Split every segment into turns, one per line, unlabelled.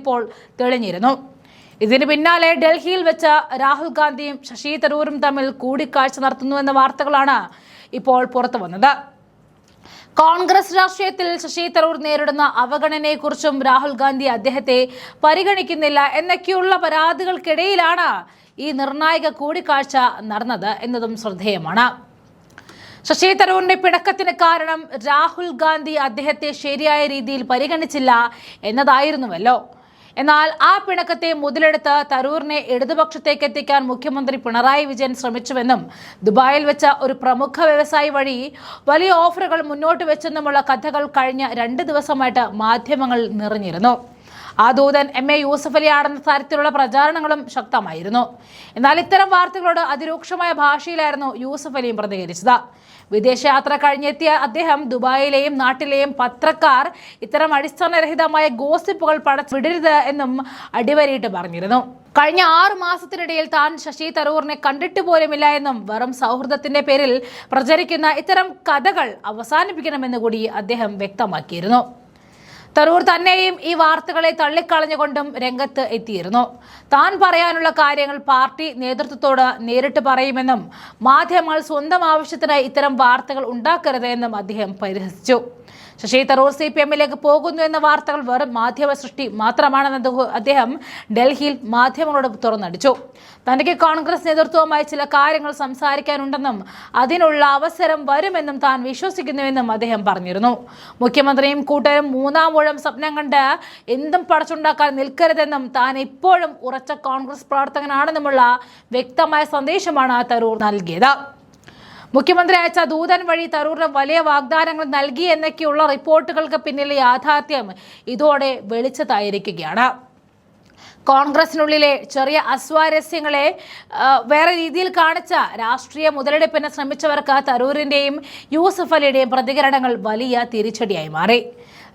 ഇപ്പോൾ തെളിഞ്ഞിരുന്നു. ഇതിന് പിന്നാലെ ഡൽഹിയിൽ വെച്ച് രാഹുൽ ഗാന്ധിയും ശശി തരൂരും തമ്മിൽ കൂടിക്കാഴ്ച നടത്തുന്നുവെന്ന വാർത്തകളാണ് ഇപ്പോൾ പുറത്തു വന്നത്. കോൺഗ്രസ് രാഷ്ട്രീയത്തിൽ ശശി തരൂർ നേരിടുന്ന അവഗണനയെക്കുറിച്ചും രാഹുൽ ഗാന്ധി അദ്ദേഹത്തെ പരിഗണിക്കുന്നില്ല എന്നൊക്കെയുള്ള പരാതികൾക്കിടയിലാണ് ഈ നിർണായക കൂടിക്കാഴ്ച നടന്നത് എന്നതും ശ്രദ്ധേയമാണ്. ശശി തരൂരിന്റെ പിണക്കത്തിന് കാരണം രാഹുൽ ഗാന്ധി അദ്ദേഹത്തെ ശരിയായ രീതിയിൽ പരിഗണിച്ചില്ല എന്നതായിരുന്നുവല്ലോ. എന്നാൽ ആ പിണക്കത്തെ മുതലെടുത്ത് തരൂറിനെ ഇടതുപക്ഷത്തേക്ക് എത്തിക്കാൻ മുഖ്യമന്ത്രി പിണറായി വിജയൻ ശ്രമിച്ചുവെന്നും ദുബായിൽ വെച്ച ഒരു പ്രമുഖ വ്യവസായി വഴി വലിയ ഓഫറുകൾ മുന്നോട്ട് വെച്ചെന്നുമുള്ള കഥകൾ കഴിഞ്ഞ രണ്ട് ദിവസമായിട്ട് മാധ്യമങ്ങൾ നിറഞ്ഞിരുന്നു. ആ ദൂതൻ എം എ യൂസഫ് ആണെന്ന തരത്തിലുള്ള പ്രചാരണങ്ങളും ശക്തമായിരുന്നു. എന്നാൽ ഇത്തരം വാർത്തകളോട് അതിരൂക്ഷമായ ഭാഷയിലായിരുന്നു യൂസഫ് അലിയും പ്രതികരിച്ചത്. വിദേശയാത്ര കഴിഞ്ഞെത്തിയ അദ്ദേഹം ദുബായിലെയും നാട്ടിലെയും പത്രക്കാർ ഇത്തരം അടിസ്ഥാനരഹിതമായ ഗോസിപ്പുകൾ പടച്ചു വിടരുത് എന്നും അടിവരയിട്ട് പറഞ്ഞിരുന്നു. കഴിഞ്ഞ ആറു മാസത്തിനിടയിൽ താൻ ശശി തരൂറിനെ കണ്ടിട്ട് പോലുമില്ല എന്നും വെറും സൗഹൃദത്തിന്റെ പേരിൽ പ്രചരിക്കുന്ന ഇത്തരം കഥകൾ അവസാനിപ്പിക്കണമെന്ന് കൂടി അദ്ദേഹം വ്യക്തമാക്കിയിരുന്നു. തരൂർ തന്നെയും ഈ വാർത്തകളെ തള്ളിക്കളഞ്ഞുകൊണ്ടും രംഗത്ത് എത്തിയിരുന്നു. താൻ പറയാനുള്ള കാര്യങ്ങൾ പാർട്ടി നേതൃത്വത്തോട് നേരിട്ട് പറയുമെന്നും മാധ്യമങ്ങൾ സ്വന്തം ആവശ്യത്തിനായി ഇത്തരം വാർത്തകൾ ഉണ്ടാക്കരുതെന്നും അദ്ദേഹം പരിഹസിച്ചു. ശശി തരൂർ സി പി എമ്മിലേക്ക് പോകുന്നു എന്ന വാർത്തകൾ വെറും മാധ്യമ സൃഷ്ടി മാത്രമാണെന്ന് അദ്ദേഹം- ഡൽഹിയിൽ മാധ്യമങ്ങളോട് തുറന്നടിച്ചു. തനിക്ക് കോൺഗ്രസ് നേതൃത്വവുമായി ചില കാര്യങ്ങൾ സംസാരിക്കാനുണ്ടെന്നും അതിനുള്ള അവസരം വരുമെന്നും താൻ വിശ്വസിക്കുന്നുവെന്നും അദ്ദേഹം പറഞ്ഞിരുന്നു. മുഖ്യമന്ത്രിയും കൂട്ടരും മൂന്നാം ഊഴം സ്വപ്നം കണ്ട് എന്തും പടച്ചുണ്ടാക്കാൻ നിൽക്കരുതെന്നും താൻ ഇപ്പോഴും ഉറച്ച കോൺഗ്രസ് പ്രവർത്തകനാണെന്നുമുള്ള വ്യക്തമായ സന്ദേശമാണ് തരൂർ നൽകിയത്. മുഖ്യമന്ത്രി അയച്ച ദൂതൻ വഴി തരൂറിന് വലിയ വാഗ്ദാനങ്ങൾ നൽകി എന്നൊക്കെയുള്ള റിപ്പോർട്ടുകൾക്ക് പിന്നിലെ യാഥാർത്ഥ്യം ഇതോടെ വെളിച്ചത്തായിരിക്കുകയാണ് കോൺഗ്രസിനുള്ളിലെ ചെറിയ അസ്വാരസ്യങ്ങളെ വേറെ രീതിയിൽ കാണിച്ച രാഷ്ട്രീയ മുതലെടുപ്പിന് ശ്രമിച്ചവർക്ക് തരൂരിന്റെയും യൂസഫ് അലിയുടെയും പ്രതികരണങ്ങൾ വലിയ തിരിച്ചടിയായി മാറി.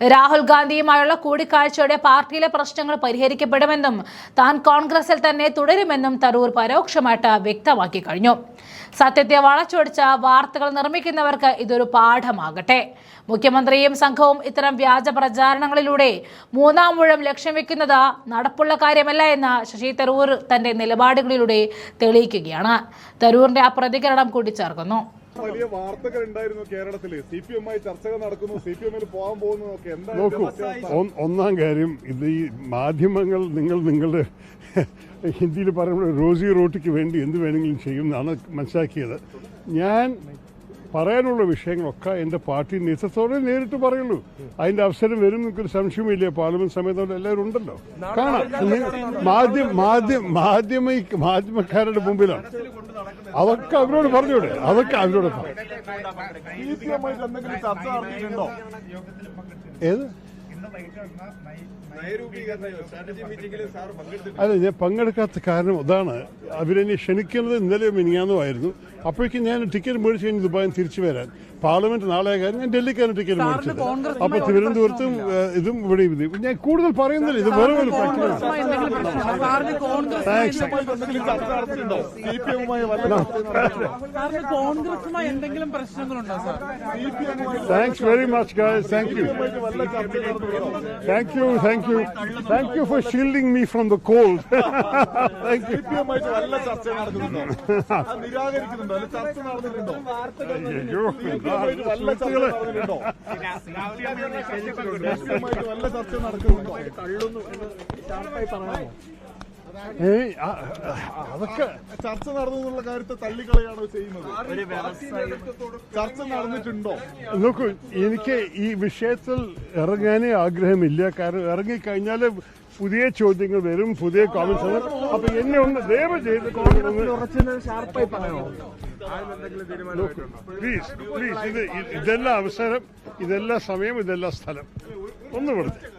രാഹുൽ ഗാന്ധിയുമായുള്ള കൂടിക്കാഴ്ചയോടെ പാർട്ടിയിലെ പ്രശ്നങ്ങൾ പരിഹരിക്കപ്പെടുമെന്നും താൻ കോൺഗ്രസിൽ തന്നെ തുടരുമെന്നും തരൂർ പരോക്ഷമായിട്ട് വ്യക്തമാക്കി കഴിഞ്ഞു. സത്യത്തെ വളച്ചൊടിച്ച വാർത്തകൾ നിർമ്മിക്കുന്നവർക്ക് ഇതൊരു പാഠമാകട്ടെ. മുഖ്യമന്ത്രിയും സംഘവും ഇത്തരം വ്യാജ പ്രചാരണങ്ങളിലൂടെ മൂന്നാം മുഴം ലക്ഷ്യം വെക്കുന്നത് നടപ്പുള്ള കാര്യമല്ല എന്ന് ശശി തരൂർ തന്റെ നിലപാടുകളിലൂടെ തെളിയിക്കുകയാണ്. തരൂറിന്റെ ആ പ്രതികരണം കൂട്ടിച്ചേർക്കുന്നു.
വലിയ വാർത്തകൾ ഉണ്ടായിരുന്നു കേരളത്തിൽ. സി പി എമ്മായി ചർച്ചകൾ നടക്കുന്നു. സി പി എമ്മിൽ പോകാൻ പോകുന്നു. ഒക്കെ
നോക്കൂ ഒന്നാം കാര്യം ഇത് ഈ മാധ്യമങ്ങൾ നിങ്ങൾ നിങ്ങളുടെ ഹിന്ദിയിൽ പറയുമ്പോൾ റോസി റോട്ടിക്ക് വേണ്ടി എന്ത് വേണമെങ്കിലും ചെയ്യും എന്നാണ് മനസ്സിലാക്കിയത്. ഞാൻ പറയാനുള്ള വിഷയങ്ങളൊക്കെ എന്റെ പാർട്ടി നേതൃത്വത്തോടെ നേരിട്ട് പറയുള്ളൂ. അതിന്റെ അവസരം വരും എനിക്കൊരു സംശയമില്ല പാർലമെന്റ് സമയത്തോടെ എല്ലാവരും ഉണ്ടല്ലോ. കാണാം. മാധ്യമ മാധ്യമ മാധ്യമ മാധ്യമക്കാരുടെ മുമ്പിലാണ്. അതൊക്കെ അവരോട് പറഞ്ഞൂടെ? അതൊക്കെ അവരോട് പറയും
സി പി എമ്മായിട്ട് എന്തെങ്കിലും ചർച്ച നടത്തിയിട്ടുണ്ടോ?
ഏത്? അല്ല ഞാൻ പങ്കെടുക്കാത്ത കാരണം അതാണ് അവരെന്നെ ക്ഷണിക്കുന്നത് ഇന്നലെ മിനിങ്ങാന്നുമായിരുന്നു അപ്പോഴേക്കും ഞാൻ ടിക്കറ്റ് മേടിച്ച് കഴിഞ്ഞ് ദുബായിൽ തിരിച്ചു വരാൻ. പാർലമെന്റ് നാളെ കാര്യം ഞാൻ ഡൽഹിക്കാണ് ടിക്കറ്റ് മേടിച്ചത്. അപ്പൊ തിരുവനന്തപുരത്തും ഇതും ഇവിടെ ഞാൻ കൂടുതൽ പറയുന്നില്ല. ഇത് വേറെ ഒരു പ്രശ്നമാണ് thanks very much guys thank you thank you thank you thank you for shielding me from the cold thank you അയ്യോ ഏയ് അതൊക്കെ
ചർച്ച നടന്നു എന്നുള്ള കാര്യത്തെ തള്ളിക്കളയാണോ ചെയ്യുന്നത്? ചർച്ച നടന്നിട്ടുണ്ടോ?
നോക്കൂ എനിക്ക് ഈ വിഷയത്തിൽ ഇറങ്ങാനേ ആഗ്രഹമില്ല. കാരണം ഇറങ്ങിക്കഴിഞ്ഞാൽ പുതിയ ചോദ്യങ്ങൾ വരും പുതിയ കോമൻസ് വരും. അപ്പൊ എന്നെ ഒന്ന് ദയവ് ചെയ്ത് പ്ലീസ് പ്ലീസ് ഇത് ഇതെല്ലാം അവസരം ഇതെല്ലാം സമയം ഇതെല്ലാം സ്ഥലം. ഒന്ന് കൊടുത്തേ